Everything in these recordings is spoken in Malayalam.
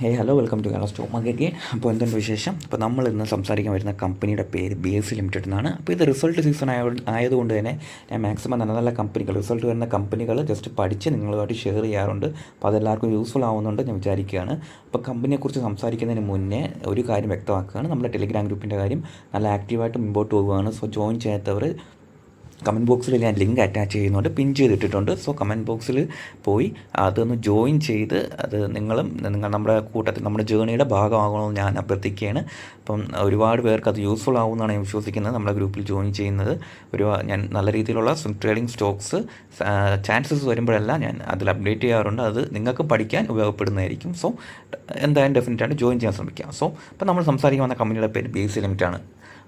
Hey hello welcome to Kerala stock market gain അപ്പോൾ എന്തുണ്ട് വിശേഷം? അപ്പോൾ നമ്മൾ ഇന്ന് സംസാരിക്കാൻ വരുന്ന കമ്പനിയുടെ പേര് ബി എസ് സി ലിമിറ്റഡ് എന്നാണ്. അപ്പോൾ ഇത് റിസൾട്ട് സീസൺ ആയ ആയതുകൊണ്ട് തന്നെ ഞാൻ മാക്സിമം നല്ല നല്ല കമ്പനികൾ റിസൾട്ട് വരുന്ന കമ്പനികൾ ജസ്റ്റ് പഠിച്ച് നിങ്ങളുമായിട്ട് ഷെയർ ചെയ്യാറുണ്ട്. അപ്പോൾ അതെല്ലാവർക്കും യൂസ്ഫുൾ ആവുന്നുണ്ട് ഞാൻ വിചാരിക്കുകയാണ്. അപ്പോൾ കമ്പനിയെക്കുറിച്ച് സംസാരിക്കുന്നതിന് മുന്നേ ഒരു കാര്യം വ്യക്തമാക്കുകയാണ്. നമ്മുടെ ടെലിഗ്രാം ഗ്രൂപ്പിന്റെ കാര്യം നല്ല ആക്റ്റീവായിട്ട് മുമ്പോട്ട് പോവുകയാണ്. സോ ജോയിൻ ചെയ്യാത്തവർ കമന്റ് ബോക്സിൽ ഞാൻ ലിങ്ക് അറ്റാച്ച് ചെയ്യുന്നുണ്ട്. പിൻ ചെയ്തിട്ടിട്ടുണ്ട്. സോ കമന്റ് ബോക്സിൽ പോയി അതൊന്ന് ജോയിൻ ചെയ്ത് അത് നിങ്ങളും നിങ്ങൾ നമ്മുടെ കൂട്ടത്തിൽ നമ്മുടെ ജേണിയുടെ ഭാഗമാകണമെന്ന് ഞാൻ അഭ്യർത്ഥിക്കുകയാണ്. അപ്പം ഒരുപാട് പേർക്ക് അത് യൂസ്ഫുൾ ആവുമെന്നാണ് ഞാൻ വിശ്വസിക്കുന്നത്. നമ്മുടെ ഗ്രൂപ്പിൽ ജോയിൻ ചെയ്യുന്നത് ഒരു ഞാൻ നല്ല രീതിയിലുള്ള ട്രേഡിംഗ് സ്റ്റോക്സ് ചാൻസസ് വരുമ്പോഴെല്ലാം ഞാൻ അതിൽ അപ്ഡേറ്റ് ചെയ്യാറുണ്ട്. അത് നിങ്ങൾക്ക് പഠിക്കാൻ ഉപയോഗപ്പെടുന്നതായിരിക്കും. സോ എന്തായാലും ഡെഫിനറ്റായിട്ട് ജോയിൻ ചെയ്യാൻ ശ്രമിക്കാം. സോ ഇപ്പം നമ്മൾ സംസാരിക്കാൻ വന്ന കമ്പനിയുടെ പേര് ബി സി ലിമിറ്റാണ്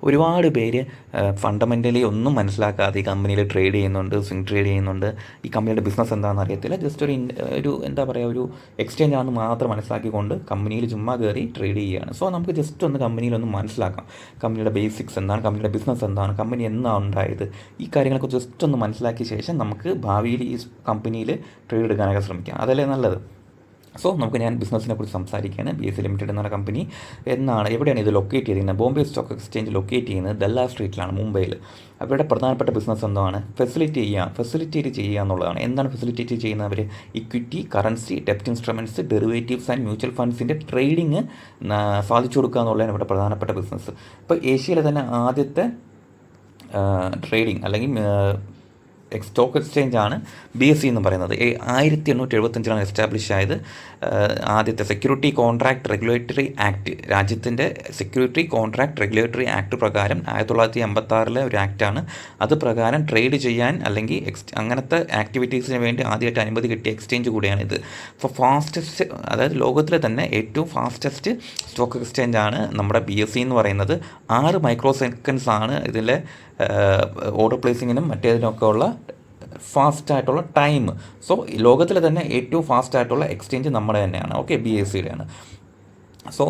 ഒരുപാട് പേര് ഫണ്ടമെന്റലി ഒന്നും മനസ്സിലാക്കാതെ ഈ കമ്പനിയിൽ ട്രേഡ് ചെയ്യുന്നുണ്ട് സ്വിംഗ് ട്രേഡ് ചെയ്യുന്നുണ്ട്. ഈ കമ്പനിയുടെ ബിസിനസ് എന്താണെന്ന് അറിയത്തില്ല. ജസ്റ്റ് ഒരു ഒരു എന്താ പറയുക ഒരു എക്സ്ചേഞ്ച് ആണെന്ന് മാത്രം മനസ്സിലാക്കിക്കൊണ്ട് കമ്പനിയിൽ ചുമ്മാ കയറി ട്രേഡ് ചെയ്യുകയാണ്. സോ നമുക്ക് ജസ്റ്റ് ഒന്ന് കമ്പനിയിൽ ഒന്ന് മനസ്സിലാക്കാം. കമ്പനിയുടെ ബേസിക്സ് എന്താണ് കമ്പനിയുടെ ബിസിനസ് എന്താണ് കമ്പനി എന്നാണ് ഉണ്ടായത്. ഈ കാര്യങ്ങളൊക്കെ ജസ്റ്റ് ഒന്ന് മനസ്സിലാക്കിയ ശേഷം നമുക്ക് ഭാവിയിൽ ഈ കമ്പനിയിൽ ട്രേഡ് എടുക്കാനൊക്കെ ശ്രമിക്കാം. അതല്ലേ നല്ലത്? സോ നമുക്ക് ഞാൻ ബിസിനസ്സിനെ കുറിച്ച് സംസാരിക്കുകയാണ്. ബി എസ് ലിമിറ്റഡ് എന്ന കമ്പനി എന്നാണ് എവിടെയാണ് ഇത് ലൊക്കേറ്റ് ചെയ്തിരിക്കുന്നത്? ബോംബെ സ്റ്റോക്ക് എക്സ്ചേഞ്ച് ലൊക്കേറ്റ് ചെയ്യുന്നത് ദല്ലാ സ്ട്രീറ്റിലാണ് മുംബൈയിൽ അവരുടെ പ്രധാനപ്പെട്ട ബിസിനസ് എന്താണ്? ഫെസിലിറ്റി ചെയ്യുക. ഫെസിലിറ്റേറ്റ് ചെയ്യുക എന്നുള്ളതാണ്. എന്താണ് ഫെസിലിറ്റേറ്റ് ചെയ്യുന്നത് അവർ ഇക്വിറ്റി കറൻസി ഡെപ്റ്റ് ഇൻസ്ട്രുമെന്റ്സ് ഡെറിവേറ്റീവ്സ് ആൻഡ് മ്യൂച്വൽ ഫണ്ട്സിന്റെ ട്രേഡിങ് സാധിച്ചു കൊടുക്കുക എന്നുള്ളതാണ് ഇവിടെ പ്രധാനപ്പെട്ട ബിസിനസ് ഇപ്പോൾ ഏഷ്യയിലെ തന്നെ ആദ്യത്തെ ട്രേഡിംഗ് അല്ലെങ്കിൽ സ്റ്റോക്ക് എക്സ്ചേഞ്ച് ആണ് ബി എസ് സി എന്ന് പറയുന്നത്. ആയിരത്തി എണ്ണൂറ്റി എഴുപത്തഞ്ചിലാണ് എസ്റ്റാബ്ലിഷ് ആയത് ആദ്യത്തെ സെക്യൂരിറ്റി കോൺട്രാക്ട് റെഗുലേറ്ററി ആക്ട് രാജ്യത്തിന്റെ സെക്യൂരിറ്റി കോൺട്രാക്ട് റെഗുലേറ്ററി ആക്ട് പ്രകാരം ആയിരത്തി തൊള്ളായിരത്തി എൺപത്തി ആറിലെ ഒരു ആക്റ്റാണ് അത് പ്രകാരം ട്രേഡ് ചെയ്യാൻ അല്ലെങ്കിൽ അങ്ങനത്തെ ആക്ടിവിറ്റീസിന് വേണ്ടി ആദ്യമായിട്ട് അനുമതി കിട്ടിയ എക്സ്ചേഞ്ച് കൂടിയാണ് ഇത്. അപ്പോൾ ഫാസ്റ്റസ്റ്റ് അതായത് ലോകത്തിലെ തന്നെ ഏറ്റവും ഫാസ്റ്റസ്റ്റ് സ്റ്റോക്ക് എക്സ്ചേഞ്ച് ആണ് നമ്മുടെ ബി എസ് സി എന്ന് പറയുന്നത്. ആറ് മൈക്രോ സെക്കൻഡ്സ് ആണ് ഇതിലെ ഓർഡർ പ്ലേസിങ്ങിനും മറ്റേതിനൊക്കെ ഉള്ള ഫാസ്റ്റ് ആയിട്ടുള്ള ടൈം. സോ ലോകത്തിലെ തന്നെ ഏറ്റവും ഫാസ്റ്റ് ആയിട്ടുള്ള എക്സ്ചേഞ്ച് നമ്മുടെ തന്നെയാണ്. ഓക്കെ ബി എസ് സിയുടെയാണ് സോ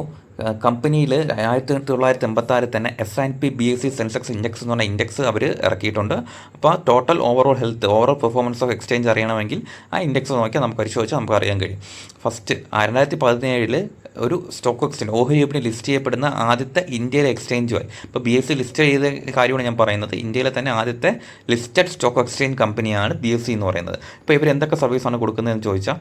കമ്പനിയിൽ ആയിരത്തി തൊള്ളായിരത്തി എൺപത്താറിൽ തന്നെ S and P B S C sensex index എന്ന് പറഞ്ഞ ഇൻഡെക്സ് അവർ ഇറക്കിയിട്ടുണ്ട്. അപ്പോൾ total overall health overall performance of exchange അറിയണമെങ്കിൽ ആ ഇൻഡെക്സ് നോക്കിയാൽ നമുക്ക് പരിശോധിച്ചാൽ നമുക്ക് അറിയാൻ കഴിയും. ഫസ്റ്റ് രണ്ടായിരത്തി പതിനേഴിൽ ഒരു സ്റ്റോക്ക് എക്സ്ചേഞ്ച് ഓഹരി വിപണി ലിസ്റ്റ് ചെയ്യപ്പെടുന്ന ആദ്യത്തെ ഇന്ത്യയിലെ എക്സ്ചേഞ്ചുമായി ഇപ്പോൾ ബി എസ് സി ലിസ്റ്റ് ചെയ്ത കാര്യമാണ് ഞാൻ പറയുന്നത്. ഇന്ത്യയിലെ തന്നെ ആദ്യത്തെ ലിസ്റ്റഡ് സ്റ്റോക്ക് എക്സ്ചേഞ്ച് കമ്പനിയാണ് ബി എസ് സി എന്ന് പറയുന്നത്. ഇപ്പോൾ ഇവർ എന്തൊക്കെ സർവീസാണ് കൊടുക്കുന്നതെന്ന് ചോദിച്ചാൽ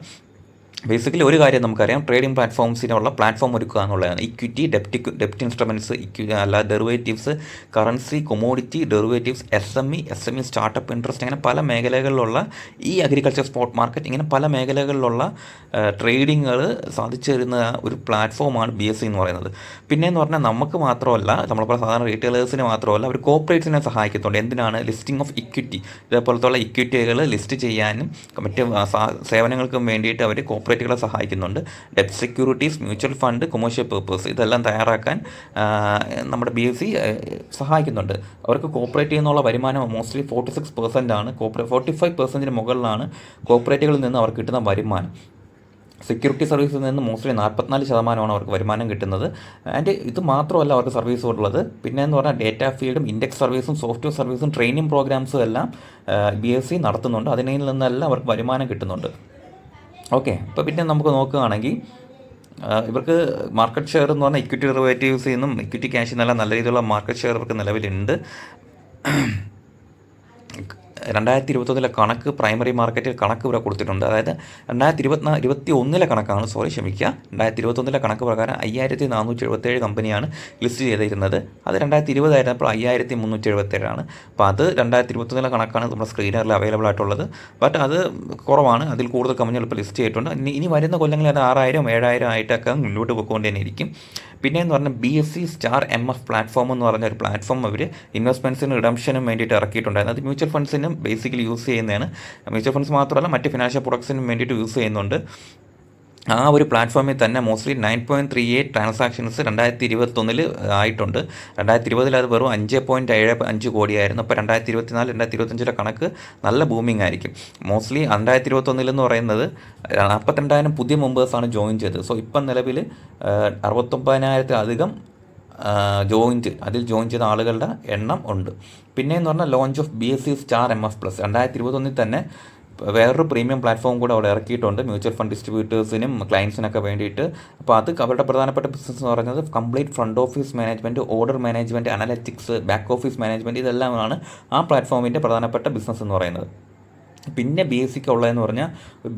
ബേസിക്കലി ഒരു കാര്യം നമുക്കറിയാം. ട്രേഡിംഗ് പ്ലാറ്റ്ഫോംസിനുള്ള പ്ലാറ്റ്ഫോം ഒരുക്കുക എന്നുള്ളതാണ്. ഇക്വിറ്റി ഡെപ്റ്റ് ഡെപ്റ്റ് ഇൻസ്ട്രുമെന്റ്സ് ഇക്വി അല്ല derivatives currency commodity derivatives S M E S M E startup interest അങ്ങനെ പല മേഖലകളിലുള്ള ഈ അഗ്രികൾച്ചർ സ്പോട്ട് മാർക്കറ്റ് ഇങ്ങനെ പല മേഖലകളിലുള്ള ട്രേഡിങ്ങുകൾ സാധിച്ചു തരുന്ന ഒരു പ്ലാറ്റ്ഫോമാണ് ബി എസ് സി എന്ന് പറയുന്നത്. പിന്നെ എന്ന് പറഞ്ഞാൽ നമുക്ക് മാത്രമല്ല നമ്മളിപ്പോൾ സാധാരണ റീറ്റെയിലേഴ്സിന് മാത്രമല്ല അവർ കോപ്പറേറ്റ്സിനെ സഹായിക്കുന്നുണ്ട്. എന്തിനാണ്? ലിസ്റ്റിംഗ് ഓഫ് ഇക്വിറ്റി ഇതേപോലത്തുള്ള ഇക്വിറ്റികൾ ലിസ്റ്റ് ചെയ്യാനും മറ്റ് സേവനങ്ങൾക്കും വേണ്ടിയിട്ട് അവർ കോപ്പറേറ്റുകളെ സഹായിക്കുന്നുണ്ട്. Debt securities mutual fund commercial purpose ഇതെല്ലാം തയ്യാറാക്കാൻ നമ്മുടെ ബി എസ് സി സഹായിക്കുന്നുണ്ട്. അവർക്ക് കോപ്പറേറ്റ് ചെയ്യുന്നുള്ള വരുമാനം മോസ്റ്റ്ലി ഫോർട്ടി സിക്സ് പെർസെന്റ് ആണ്. കോപ്പറേ ഫോർട്ടി ഫൈവ് പെർസെന്റിന് മുകളിലാണ് കോപ്പറേറ്റുകളിൽ നിന്ന് അവർക്ക് കിട്ടുന്ന വരുമാനം. സെക്യൂരിറ്റി സർവീസിൽ നിന്ന് മോസ്റ്റ്ലി നാൽപ്പത്തിനാല് ശതമാനമാണ് അവർക്ക് വരുമാനം കിട്ടുന്നത്. ആൻഡ് ഇത് മാത്രമല്ല അവർക്ക് സർവീസ് ഉള്ളത്. പിന്നെ എന്ന് പറഞ്ഞാൽ ഡേറ്റ ഫീൽഡും ഇൻഡെക്സ് സർവീസും സോഫ്റ്റ്വെയർ സർവീസും ട്രെയിനിങ് പ്രോഗ്രാംസും എല്ലാം ബി എസ് സി നടത്തുന്നുണ്ട്. അതിനിൽ നിന്നെല്ലാം അവർക്ക് വരുമാനം കിട്ടുന്നുണ്ട്. ഓക്കെ. അപ്പോൾ പിന്നെ നമുക്ക് നോക്കുകയാണെങ്കിൽ ഇവർക്ക് മാർക്കറ്റ് ഷെയർ എന്ന് പറഞ്ഞാൽ ഇക്വിറ്റി റിവേറ്റീവ്സ് നിന്നും ഇക്വിറ്റി ക്യാഷിൽ നിന്നെല്ലാം നല്ല രീതിയിലുള്ള മാർക്കറ്റ് ഷെയർ ഇവർക്ക് നിലവിലുണ്ട്. രണ്ടായിരത്തി ഇരുപത്തൊന്നിലെ കണക്ക് പ്രൈമറി മാർക്കറ്റിൽ കണക്ക് ഇവിടെ കൊടുത്തിട്ടുണ്ട്. അതായത് രണ്ടായിരത്തി ഇരുപത്തിനാ ഇരുപത്തി ഒന്നിലെ കണക്കാണ്. സോറി ക്ഷമിക്കുക. രണ്ടായിരത്തി ഇരുപത്തൊന്നിലെ കണക്ക് പ്രകാരം അയ്യായിരത്തി നാനൂറ്റി എഴുപത്തേഴ് കമ്പനിയാണ് ലിസ്റ്റ് ചെയ്തിരുന്നത്. അത് രണ്ടായിരത്തി ഇരുപതായിരുന്നപ്പോൾ അയ്യായിരത്തി മുന്നൂറ്റി എഴുപത്തേഴാണ് അപ്പോൾ അത് രണ്ടായിരത്തി ഇരുപത്തൊന്നിലെ കണക്കാണ് നമ്മുടെ സ്ക്രീനറിൽ അവൈലബിൾ ആയിട്ടുള്ളത്. ബട്ട് അത് കുറവാണ്. അതിൽ കൂടുതൽ കമ്പനികൾ ഇപ്പോൾ ലിസ്റ്റ് ചെയ്തിട്ടുണ്ട്. ഇനി ഇനി വരുന്ന കൊല്ലങ്ങളിൽ അത് ആറായിരം ഏഴായിരം ആയിട്ടൊക്കെ മുന്നോട്ട് പോയിക്കൊണ്ടുതന്നെ ഇരിക്കും പിന്നെ എന്ന് പറഞ്ഞാൽ B S C star M F platform എന്ന് പറഞ്ഞ ഒരു പ്ലാറ്റ്ഫോം അവർ ഇൻവെസ്റ്റ്മെന്റ്സിനും റിഡംഷനും വേണ്ടിയിട്ട് ഇറക്കിയിട്ടുണ്ടായിരുന്നു. അത് മ്യൂച്വൽ ഫണ്ട്സിനും ബേസിക്കലി യൂസ് ചെയ്യുന്നതാണ്. മ്യൂച്വൽ ഫണ്ട്സ് മാത്രമല്ല മറ്റ് ഫിനാൻഷ്യൽ പ്രൊഡക്ട്സിനും വേണ്ടിയിട്ട് യൂസ് ചെയ്യുന്നുണ്ട്. ആ ഒരു പ്ലാറ്റ്ഫോമിൽ തന്നെ mostly nine point three eight transactions രണ്ടായിരത്തി ഇരുപത്തൊന്നിൽ ആയിട്ടുണ്ട്. രണ്ടായിരത്തി ഇരുപതിൽ അത് വെറും അഞ്ച് പോയിന്റ് ഏഴ് അഞ്ച് കോടിയായിരുന്നു. അപ്പോൾ രണ്ടായിരത്തി ഇരുപത്തിനാല് രണ്ടായിരത്തി ഇരുപത്തഞ്ചിലെ കണക്ക് നല്ല ബൂമിംഗ് ആയിരിക്കും. മോസ്റ്റ്ലി രണ്ടായിരത്തി ഇരുപത്തൊന്നിൽ എന്ന് പറയുന്നത് നാൽപ്പത്തിരണ്ടായിരം പുതിയ മെമ്പേഴ്സാണ് ജോയിൻ ചെയ്തത്. സോ ഇപ്പം നിലവിൽ അറുപത്തൊമ്പതിനായിരത്തിലധികം ജോയിന്റ് അതിൽ ജോയിൻ ചെയ്ത ആളുകളുടെ എണ്ണം ഉണ്ട്. പിന്നെ എന്ന് പറഞ്ഞാൽ launch of B S C star M F plus രണ്ടായിരത്തി ഇരുപത്തൊന്നിൽ തന്നെ വേറൊരു പ്രീമിയം പ്ലാറ്റ്ഫോം കൂടെ അവിടെ ഇറക്കിയിട്ടുണ്ട്. മ്യൂച്വൽ ഫണ്ട് ഡിസ്ട്രിബ്യൂട്ടേഴ്സിനും ക്ലയൻസിനൊക്കെ വേണ്ടിയിട്ട്. അപ്പോൾ അത് അവരുടെ പ്രധാനപ്പെട്ട ബിസിനസ് എന്ന് പറയുന്നത് complete front office management order management analytics back office management ഇതെല്ലാമാണ് ആ പ്ലാറ്റ്ഫോമിന്റെ പ്രധാനപ്പെട്ട ബിസിനസ് എന്ന് പറയുന്നത്. പിന്നെ ബി എസ് സിക്ക് ഉള്ളതെന്ന് പറഞ്ഞാൽ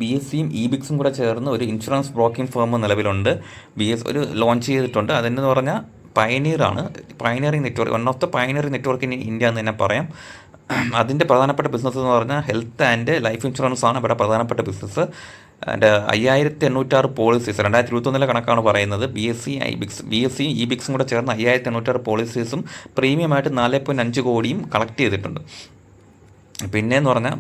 ബി എസ് സിയും ഇ ബിക്സും കൂടെ ചേർന്ന് ഒരു ഇൻഷുറൻസ് ബ്രോക്കിംഗ് ഫേം നിലവിലുണ്ട്. ബി എസ് ഒരു ലോഞ്ച് ചെയ്തിട്ടുണ്ട്. അതെന്ന് പറഞ്ഞാൽ പയനീറാണ് pioneering network one of the pioneering network in India എന്ന് തന്നെ പറയാം. അതിന്റെ പ്രധാനപ്പെട്ട ബിസിനസ് എന്ന് പറഞ്ഞാൽ ഹെൽത്ത് ആൻഡ് ലൈഫ് ഇൻഷുറൻസ് ആണ് ഇവിടെ പ്രധാനപ്പെട്ട ബിസിനസ് ആൻഡ് അയ്യായിരത്തി എണ്ണൂറ്റാറ് പോളിസീസ് രണ്ടായിരത്തി ഇരുപത്തൊന്നിലെ കണക്കാണ് പറയുന്നത് ബി എസ് സി ഐ ബിക്സ് ബി എസ് സി ഇ ബിക്സും കൂടെ ചേർന്ന് അയ്യായിരത്തി എണ്ണൂറ്റാറ് പോളിസീസും പ്രീമിയമായിട്ട് നാല് പോയിന്റ് അഞ്ച് കോടിയും കളക്ട് ചെയ്തിട്ടുണ്ട്. പിന്നെയെന്ന് പറഞ്ഞാൽ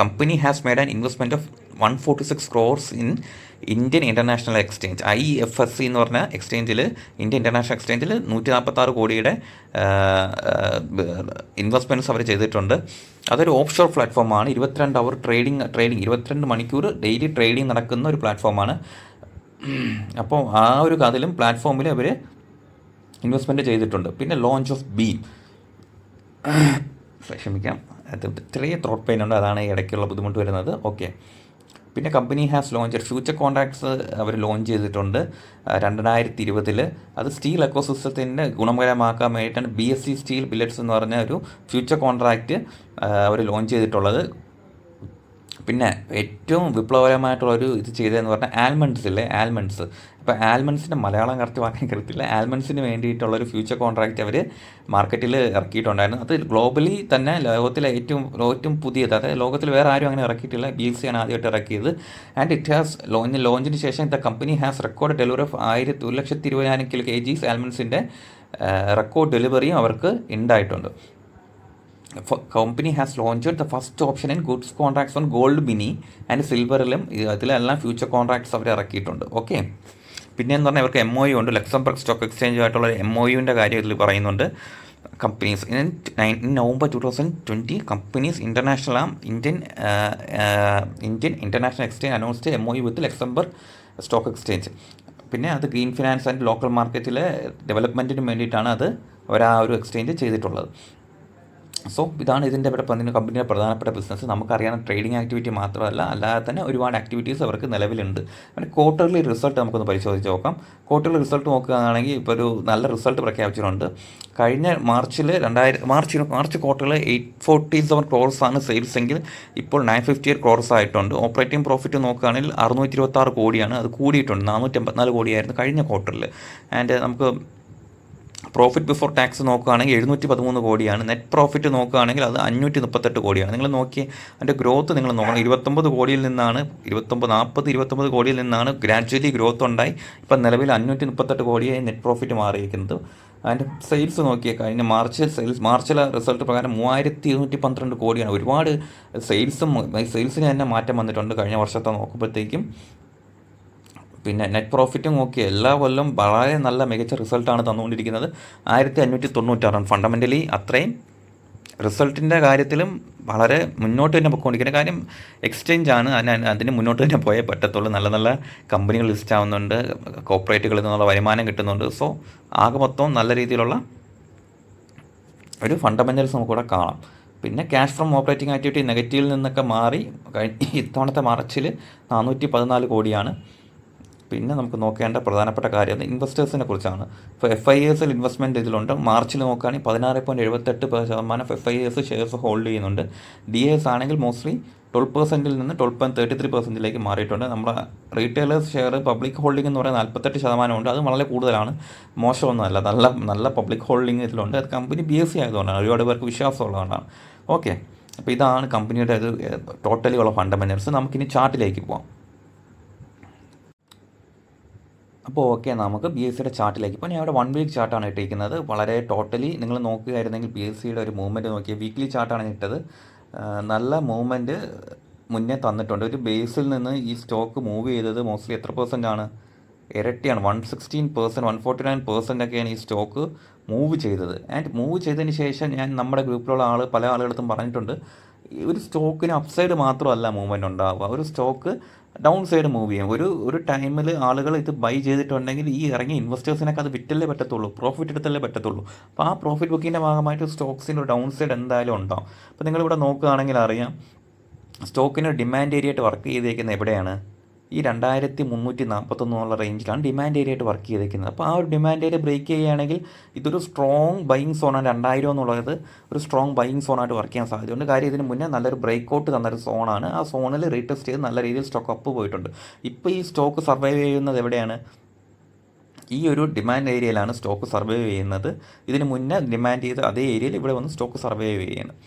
company has made an investment of one forty six crores in Indian international exchange I F S C എന്ന് പറഞ്ഞ എക്സ്ചേഞ്ചിൽ ഇന്ത്യൻ ഇന്റർനാഷണൽ എക്സ്ചേഞ്ചിൽ നൂറ്റി നാൽപ്പത്താറ് കോടിയുടെ ഇൻവെസ്റ്റ്മെന്റ്സ് അവർ ചെയ്തിട്ടുണ്ട്. അതൊരു ഓഫ് ഷോർ പ്ലാറ്റ്ഫോമാണ് ഇരുപത്തിരണ്ട് അവർ ട്രേഡിംഗ് ട്രേഡിംഗ് ഇരുപത്തിരണ്ട് മണിക്കൂർ ഡെയിലി ട്രേഡിംഗ് നടക്കുന്ന ഒരു പ്ലാറ്റ്ഫോമാണ് അപ്പോൾ ആ ഒരു അതിലും പ്ലാറ്റ്ഫോമിൽ അവർ ഇൻവെസ്റ്റ്മെന്റ് ചെയ്തിട്ടുണ്ട്. പിന്നെ ലോഞ്ച് ഓഫ് ബീം ക്ഷമിക്കാം അത് ചെറിയ ത്രോട്ട് പെയിൻ ഉണ്ട് അതാണ് ഇടയ്ക്കുള്ള ബുദ്ധിമുട്ട് വരുന്നത്. ഓക്കെ പിന്നെ company has launch future contracts our launch ചെയ്തിട്ടുണ്ട്. രണ്ടായിരത്തി ഇരുപതിൽ അത് സ്റ്റീൽ എക്കോസിസ്റ്റത്തിന്റെ ഗുണകരമാക്കാൻ വേണ്ടിയിട്ടാണ് B S C steel billets എന്ന് പറഞ്ഞ ഒരു ഫ്യൂച്ചർ കോൺട്രാക്റ്റ് അവർ ലോഞ്ച് ചെയ്തിട്ടുള്ളത്. പിന്നെ ഏറ്റവും വിപ്ലവകരമായിട്ടുള്ള ഒരു ഇത് ചെയ്തതെന്ന് പറഞ്ഞാൽ ആൽമണ്ട്സ് ഇല്ലേ? ആൽമണ്ട്സ്. ഇപ്പോൾ ആൽമണ്ട്സിന്റെ മലയാളം കറക്റ്റ് വാങ്ങാൻ കരുത്തില്ല ആൽമണ്ട്സിന് വേണ്ടിയിട്ടുള്ള ഒരു ഫ്യൂച്ചർ കോൺട്രാക്റ്റ് അവർ മാർക്കറ്റിൽ ഇറക്കിയിട്ടുണ്ടായിരുന്നു. അത് ഗ്ലോബലി തന്നെ ലോകത്തിലെ ഏറ്റവും ഏറ്റവും പുതിയത്. അതായത് ലോകത്തിൽ വേറെ ആരും അങ്ങനെ ഇറക്കിയിട്ടില്ല. ബി സി ആണ് ആദ്യമായിട്ട് ഇറക്കിയത്. ആൻഡ് ഇറ്റ് ഹാസ് ലോഞ്ച് ലോഞ്ചിന് ശേഷം the company has record delivery of ആയിരത്തി ഒരു ലക്ഷത്തി ഇരുപതിനായിരം കിലോ കെ ജീസ് ആൽമണ്ട്സിന്റെ റെക്കോർഡ് ഡെലിവറിയും അവർക്ക് ഉണ്ടായിട്ടുണ്ട്. Company has launch the first option in goods contracts on gold mini and സിൽവറിലും ഇതിലെല്ലാം ഫ്യൂച്ചർ കോൺട്രാക്ട്സ് അവർ ഇറക്കിയിട്ടുണ്ട്. ഓക്കെ പിന്നെ എന്ന് പറഞ്ഞാൽ ഇവർക്ക് എം ഒ യു ഉണ്ട്. ലക്സംബർഗ് സ്റ്റോക്ക് എക്സ്ചേഞ്ചുമായിട്ടുള്ള എം ഒ യുവിന്റെ കാര്യം ഇതിൽ പറയുന്നുണ്ട്. Companies in in November two thousand twenty companies international Indian Indian international exchange announced M O U with Luxembourg stock exchange പിന്നെ അത് ഗ്രീൻ ഫിനാൻസ് ആൻഡ് ലോക്കൽ മാർക്കറ്റിലെ ഡെവലപ്മെന്റിന് വേണ്ടിയിട്ടാണ് അത് അവർ ആ ഒരു എക്സ്ചേഞ്ച് ചെയ്തിട്ടുള്ളത്. സോ ഇതാണ് ഇതിന്റെ പറഞ്ഞ കമ്പനിയുടെ പ്രധാനപ്പെട്ട ബിസിനസ് നമുക്കറിയാവുന്ന ട്രേഡിംഗ് ആക്ടിവിറ്റി മാത്രമല്ല അല്ലാതെ തന്നെ ഒരുപാട് ആക്ടിവിറ്റീസ് അവർക്ക് നിലവിലുണ്ട്. പിന്നെ ക്വാർട്ടർലി റിസൾട്ട് നമുക്കൊന്ന് പരിശോധിച്ച് നോക്കാം. ക്വാർട്ടർലി റിസൾട്ട് നോക്കുകയാണെങ്കിൽ ഇപ്പോൾ ഒരു നല്ല റിസൾട്ട് പ്രഖ്യാപിച്ചിട്ടുണ്ട്. കഴിഞ്ഞ മാർച്ചിൽ രണ്ടായിരം മാർച്ച് മാർച്ച് ക്വാർട്ടറിൽ എയ്റ്റ് ഫോർട്ടി സെവൻ ക്രോർസ് ആണ് സെയിൽസ് എങ്കിൽ ഇപ്പോൾ നയൻ ഫിഫ്റ്റി എയ്റ്റ് ക്രോർസ് ആയിട്ടുണ്ട്. ഓപ്പറേറ്റിംഗ് പ്രോഫിറ്റ് നോക്കുകയാണെങ്കിൽ അറുന്നൂറ്റി ഇരുപത്താറ് കോടിയാണ്. അത് കൂടിയിട്ടുണ്ട്. നാനൂറ്റി അമ്പത്തിനാല് കോടിയായിരുന്നു കഴിഞ്ഞ ക്വാർട്ടറിൽ ആൻഡ് നമുക്ക് പ്രോഫിറ്റ് ബിഫോർ ടാക്സ് നോക്കുകയാണെങ്കിൽ എഴുന്നൂറ്റി പതിമൂന്ന് കോടിയാണ്. നെറ്റ് പ്രോഫിറ്റ് നോക്കുകയാണെങ്കിൽ അത് അഞ്ഞൂറ്റി മുപ്പത്തെട്ട് കോടിയാണ്. നിങ്ങൾ നോക്കി അതിന്റെ ഗ്രോത്ത് നിങ്ങൾ നോക്കണം. ഇരുപത്തൊമ്പത് കോടിയിൽ നിന്നാണ് ഇരുപത്തൊമ്പത് നാൽപ്പത് ഇരുപത്തൊമ്പത് കോടിയിൽ നിന്നാണ് ഗ്രാജ്വലി ഗ്രോത്ത് ഉണ്ടായി. ഇപ്പം നിലവിൽ അഞ്ഞൂറ്റി മുപ്പത്തെട്ട് കോടിയായി നെറ്റ് പ്രോഫിറ്റ് മാറിയിരിക്കുന്നത്. അതിന്റെ സെയിൽസ് നോക്കിയാൽ കഴിഞ്ഞ മാർച്ച് സെയിൽസ് മാർച്ചിലെ റിസൾട്ട് പ്രകാരം മൂവായിരത്തി ഇരുന്നൂറ്റി പന്ത്രണ്ട് കോടിയാണ്. ഒരുപാട് സെയിൽസും സെയിൽസിന് തന്നെ മാറ്റം വന്നിട്ടുണ്ട്. കഴിഞ്ഞ വർഷത്തെ നോക്കുമ്പോഴത്തേക്കും പിന്നെ നെറ്റ് പ്രോഫിറ്റും നോക്കി എല്ലാ കൊല്ലം വളരെ നല്ല മികച്ച റിസൾട്ടാണ് തന്നുകൊണ്ടിരിക്കുന്നത്. ആയിരത്തി അഞ്ഞൂറ്റി തൊണ്ണൂറ്റാറാണ് ഫണ്ടമെന്റലി അത്രയും റിസൾട്ടിന്റെ കാര്യത്തിലും വളരെ മുന്നോട്ട് തന്നെ പൊയ്ക്കൊണ്ടിരിക്കുന്ന കാര്യം എക്സ്ചേഞ്ച് ആണ്. അതിന് അതിന് മുന്നോട്ട് തന്നെ പോയേ പറ്റത്തുള്ളൂ. നല്ല നല്ല കമ്പനികൾ ലിസ്റ്റ് ആവുന്നുണ്ട്. കോപ്പറേറ്റുകളിൽ നിന്നുള്ള വരുമാനം കിട്ടുന്നുണ്ട്. സോ ആകെ മൊത്തം നല്ല രീതിയിലുള്ള ഒരു ഫണ്ടമെന്റൽസ് നമുക്കിവിടെ കാണാം. പിന്നെ ക്യാഷ് ഫ്രം ഓപ്പറേറ്റിംഗ് ആക്ടിവിറ്റി നെഗറ്റീവിൽ നിന്നൊക്കെ മാറി. ഇത്തവണത്തെ മാർച്ചിൽ നാനൂറ്റി പതിനാല് കോടിയാണ്. പിന്നെ നമുക്ക് നോക്കേണ്ട പ്രധാനപ്പെട്ട കാര്യം ഇൻവെസ്റ്റേഴ്സിനെ കുറിച്ചാണ്. ഇപ്പോൾ എഫ് ഐ എസിൽ ഇൻവെസ്റ്റ്മെന്റ് ഇതിലുണ്ട്. മാർച്ചിൽ നോക്കുകയാണെങ്കിൽ പതിനാറ് പോയിന്റ് എഴുപത്തെട്ട് ശതമാനം F I S shares hold ചെയ്യുന്നുണ്ട്. ഡി എസ് ആണെങ്കിൽ മോസ്റ്റ്ലി ട്വൽവ് പെർസെന്റിൽ നിന്ന് ട്വൽവ് പോയിന്റ് തേർട്ടി ത്രീ പെർസെന്റിലേക്ക് മാറിയിട്ടുണ്ട്. നമ്മുടെ റീറ്റെയിലേഴ്സ് ഷെയർ പബ്ലിക് ഹോൾഡിംഗ് എന്ന് പറയുന്നത് നാൽപ്പത്തെട്ട് ശതമാനമുണ്ട്. അത് വളരെ കൂടുതലാണ്. മോശമൊന്നുമല്ല നല്ല നല്ല പബ്ലിക് ഹോൾഡിംഗ് ഇതിലുണ്ട്. അത് കമ്പനി ബി എസ് സി ആയതുകൊണ്ടാണ്. ഒരുപാട് പേർക്ക് വിശ്വാസമുള്ളതുകൊണ്ടാണ്. ഓക്കെ അപ്പോൾ ഇതാണ് കമ്പനിയുടെ ഇത് ടോട്ടലി ഉള്ള ഫണ്ടമെന്റൽസ് നമുക്കിനി ചാർട്ടിലേക്ക് പോകാം അപ്പോൾ ഓക്കെ നമുക്ക് ബി എസ് സിയുടെ ചാർട്ടിലേക്ക്. ഇപ്പോൾ ഞാൻ ഇവിടെ വൺ വീക്ക് ചാർട്ടാണ് ഇട്ടിരിക്കുന്നത്. വളരെ ടോട്ടലി നിങ്ങൾ നോക്കുകയായിരുന്നെങ്കിൽ ബി എസ് സിയുടെ ഒരു മൂവ്മെന്റ് നോക്കിയാൽ വീക്ക്ലി ചാർട്ടാണ് ഇട്ടത്. നല്ല മൂവ്മെന്റ് മുന്നേ തന്നിട്ടുണ്ട്. ഒരു ബേസിൽ നിന്ന് ഈ സ്റ്റോക്ക് മൂവ് ചെയ്തത് മോസ്റ്റ്ലി എത്ര പെർസെന്റ് ആണ്? ഇരട്ടിയാണ്. One sixteen percent one forty nine percent ഒക്കെയാണ് ഈ സ്റ്റോക്ക് മൂവ് ചെയ്തത്. ആൻഡ് മൂവ് ചെയ്തതിന് ശേഷം ഞാൻ നമ്മുടെ ഗ്രൂപ്പിലുള്ള ആൾ പല ആളുകളടുത്തും പറഞ്ഞിട്ടുണ്ട് ഒരു സ്റ്റോക്കിന് അപ്സൈഡ് മാത്രമല്ല മൂവ്മെന്റ് ഉണ്ടാവുക. ഒരു സ്റ്റോക്ക് ഡൗൺ സൈഡ് മൂവ് ഒരു ഒരു ടൈമിൽ ആളുകൾ ഇത് ബൈ ചെയ്തിട്ടുണ്ടെങ്കിൽ ഈ ഇറങ്ങിയ ഇൻവെസ്റ്റേഴ്സിനൊക്കെ അത് വിറ്റല്ലേ പറ്റത്തുള്ളൂ പ്രോഫിറ്റ് എടുത്തല്ലേ പറ്റത്തുള്ളൂ. അപ്പോൾ ആ പ്രോഫിറ്റ് ബുക്കിന്റെ ഭാഗമായിട്ട് സ്റ്റോക്സിന്റെ ഒരു ഡൗൺ സൈഡ് എന്തായാലും ഉണ്ടാവും. അപ്പോൾ നിങ്ങളിവിടെ നോക്കുകയാണെങ്കിൽ അറിയാം സ്റ്റോക്കിന് ഡിമാൻഡ് ഏരിയ ആയിട്ട് വർക്ക് ചെയ്തേക്കുന്നത് എവിടെയാണ്? ഈ രണ്ടായിരത്തി മുന്നൂറ്റി നാൽപ്പത്തൊന്ന് എന്നുള്ള റേഞ്ചിലാണ് ഡിമാൻഡ് ഏരിയ ആയിട്ട് വർക്ക് ചെയ്തിരിക്കുന്നത് അപ്പോൾ ആ ഒരു ഡിമാൻഡ് ഏരിയ ബ്രേക്ക് ചെയ്യുകയാണെങ്കിൽ ഇതൊരു സ്ട്രോങ് ബൈയിങ് സോണാണ് രണ്ടായിരം എന്നുള്ളത് ഒരു സ്ട്രോങ് ബൈയിങ് സോണായിട്ട് വർക്ക് ചെയ്യാൻ സാധ്യതയുണ്ട്. കാര്യം ഇതിന് മുന്നേ നല്ലൊരു ബ്രേക്ക് ഔട്ട് തന്നൊരു സോണാണ് ആ സോണിൽ റീടെസ്റ്റ് ചെയ്ത് നല്ല രീതിയിൽ സ്റ്റോക്ക് അപ്പ് പോയിട്ടുണ്ട്. ഇപ്പോൾ ഈ സ്റ്റോക്ക് സർവൈവ് ചെയ്യുന്നത് എവിടെയാണ്? ഈ ഒരു ഡിമാൻഡ് ഏരിയയിലാണ് സ്റ്റോക്ക് സർവൈവ് ചെയ്യുന്നത്. ഇതിന് മുന്നേ ഡിമാൻഡ് ചെയ്ത് അതേ ഏരിയയിൽ ഇവിടെ വന്ന് സ്റ്റോക്ക് സർവൈവ് ചെയ്യുന്നത്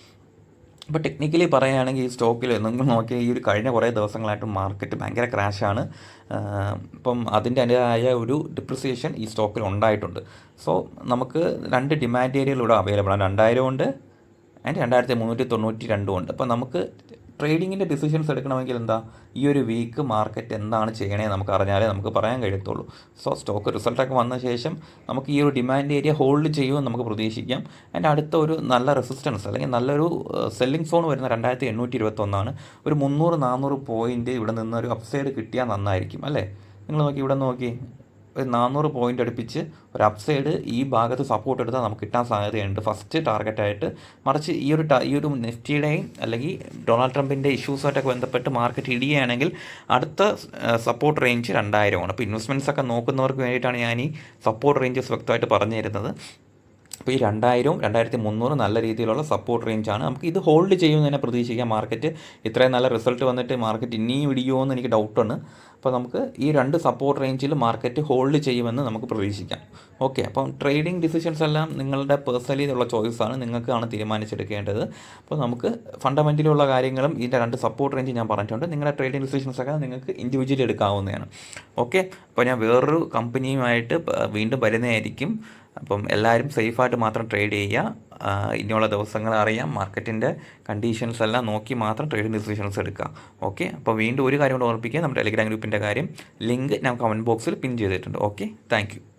അപ്പോൾ ടെക്നിക്കലി പറയുകയാണെങ്കിൽ ഈ സ്റ്റോക്കിൽ നിങ്ങൾ നോക്കിയാൽ ഈ ഒരു കഴിഞ്ഞ കുറേ ദിവസങ്ങളായിട്ട് മാർക്കറ്റ് ഭയങ്കര ക്രാഷാണ് ഇപ്പം അതിന്റെ അതിന്റെതായ ഒരു ഡിപ്രിസിയേഷൻ ഈ സ്റ്റോക്കിൽ ഉണ്ടായിട്ടുണ്ട്. സോ നമുക്ക് രണ്ട് ഡിമാൻഡ് ഏരിയകൾ ഇവിടെ അവൈലബിൾ ആണ്. രണ്ടായിരം ഉണ്ട് ആൻഡ് രണ്ടായിരത്തി മുന്നൂറ്റി തൊണ്ണൂറ്റി രണ്ടും ഉണ്ട്. അപ്പോൾ നമുക്ക് ട്രേഡിങ്ങിന്റെ ഡിസിഷൻസ് എടുക്കണമെങ്കിൽ എന്താ? ഈ ഒരു വീക്ക് മാർക്കറ്റ് എന്താണ് ചെയ്യണേ നമുക്ക് അറിഞ്ഞാലേ നമുക്ക് പറയാൻ കഴിയത്തുള്ളൂ. സോ സ്റ്റോക്ക് റിസൾട്ടൊക്കെ വന്ന ശേഷം നമുക്ക് ഈ ഒരു ഡിമാൻഡ് ഏരിയ ഹോൾഡ് ചെയ്യുമെന്ന് നമുക്ക് പ്രതീക്ഷിക്കാം. അതിന്റെ അടുത്ത ഒരു നല്ല റെസിസ്റ്റൻസ് അല്ലെങ്കിൽ നല്ലൊരു സെല്ലിംഗ് സോൺ വരുന്ന രണ്ടായിരത്തി എണ്ണൂറ്റി ഇരുപത്തൊന്നാണ് ഒരു മുന്നൂറ് നാനൂറ് പോയിന്റ് ഇവിടെ നിന്ന് ഒരു അപ്സൈഡ് കിട്ടിയാൽ നന്നായിരിക്കും അല്ലേ? നിങ്ങൾ നോക്കി ഇവിടെ നോക്കി. ഒരു നാനൂറ് പോയിന്റ് അടുപ്പിച്ച് ഒരു അപ്സൈഡ് ഈ ഭാഗത്ത് സപ്പോർട്ട് എടുത്താൽ നമുക്ക് കിട്ടാൻ സാധ്യതയുണ്ട്. ഫസ്റ്റ് ടാർഗറ്റായിട്ട് മറിച്ച് ഈ ഒരു ഈ ഒരു നിഫ്റ്റിയുടെയും അല്ലെങ്കിൽ ഡൊണാൾഡ് ട്രംപിന്റെ ഇഷ്യൂസുമായിട്ടൊക്കെ ബന്ധപ്പെട്ട് മാർക്കറ്റ് ഇടിയുകയാണെങ്കിൽ അടുത്ത സപ്പോർട്ട് റേഞ്ച് രണ്ടായിരമാണ്. അപ്പോൾ ഇൻവെസ്റ്റ്മെന്റ്സ് ഒക്കെ നോക്കുന്നവർക്ക് വേണ്ടിയിട്ടാണ് ഞാൻ ഈ സപ്പോർട്ട് റേഞ്ചസ് വ്യക്തമായിട്ട് പറഞ്ഞു തരുന്നത് അപ്പോൾ ഈ രണ്ടായിരവും രണ്ടായിരത്തി മുന്നൂറ് നല്ല രീതിയിലുള്ള സപ്പോർട്ട് റേഞ്ചാണ് നമുക്ക് ഇത് ഹോൾഡ് ചെയ്യുമെന്ന് തന്നെ പ്രതീക്ഷിക്കാം. മാർക്കറ്റ് ഇത്രയും നല്ല റിസൾട്ട് വന്നിട്ട് മാർക്കറ്റ് ഇനിയും ഇടിയുമോ എന്ന് എനിക്ക് ഡൗട്ടുണ്ട് അപ്പോൾ നമുക്ക് ഈ രണ്ട് സപ്പോർട്ട് റേഞ്ചിൽ മാർക്കറ്റ് ഹോൾഡ് ചെയ്യുമെന്ന് നമുക്ക് പ്രതീക്ഷിക്കാം. ഓക്കെ അപ്പം ട്രേഡിംഗ് ഡിസിഷൻസ് എല്ലാം നിങ്ങളുടെ പേഴ്സണലി ഉള്ള ചോയ്സാണ് നിങ്ങൾക്കാണ് തീരുമാനിച്ചെടുക്കേണ്ടത്. അപ്പോൾ നമുക്ക് ഫണ്ടമെന്റലിയുള്ള കാര്യങ്ങളും ഇതിന്റെ രണ്ട് സപ്പോർട്ട് റേഞ്ച് ഞാൻ പറഞ്ഞിട്ടുണ്ട്. നിങ്ങളുടെ ട്രേഡിംഗ് ഡിസിഷൻസ് ഒക്കെ നിങ്ങൾക്ക് ഇൻഡിവിജ്വലി എടുക്കാവുന്നതാണ്. ഓക്കെ അപ്പോൾ ഞാൻ വേറൊരു കമ്പനിയുമായിട്ട് വീണ്ടും വരുന്നതായിരിക്കും. അപ്പം എല്ലാവരും സേഫായിട്ട് മാത്രം ട്രേഡ് ചെയ്യുക. ഇനിയുള്ള ദിവസങ്ങൾ അറിയാം. മാർക്കറ്റിന്റെ കണ്ടീഷൻസ് എല്ലാം നോക്കി മാത്രം ട്രേഡിംഗ് ഡിസിഷൻസ് എടുക്കുക. ഓക്കെ അപ്പോൾ വീണ്ടും ഒരു കാര്യം കൂടെ ഓർപ്പിക്കുക. നമ്മുടെ ടെലിഗ്രാം ഗ്രൂപ്പിന്റെ കാര്യം. ലിങ്ക് ഞാൻ കമന്റ് ബോക്സിൽ പിൻ ചെയ്തിട്ടുണ്ട്. Okay thank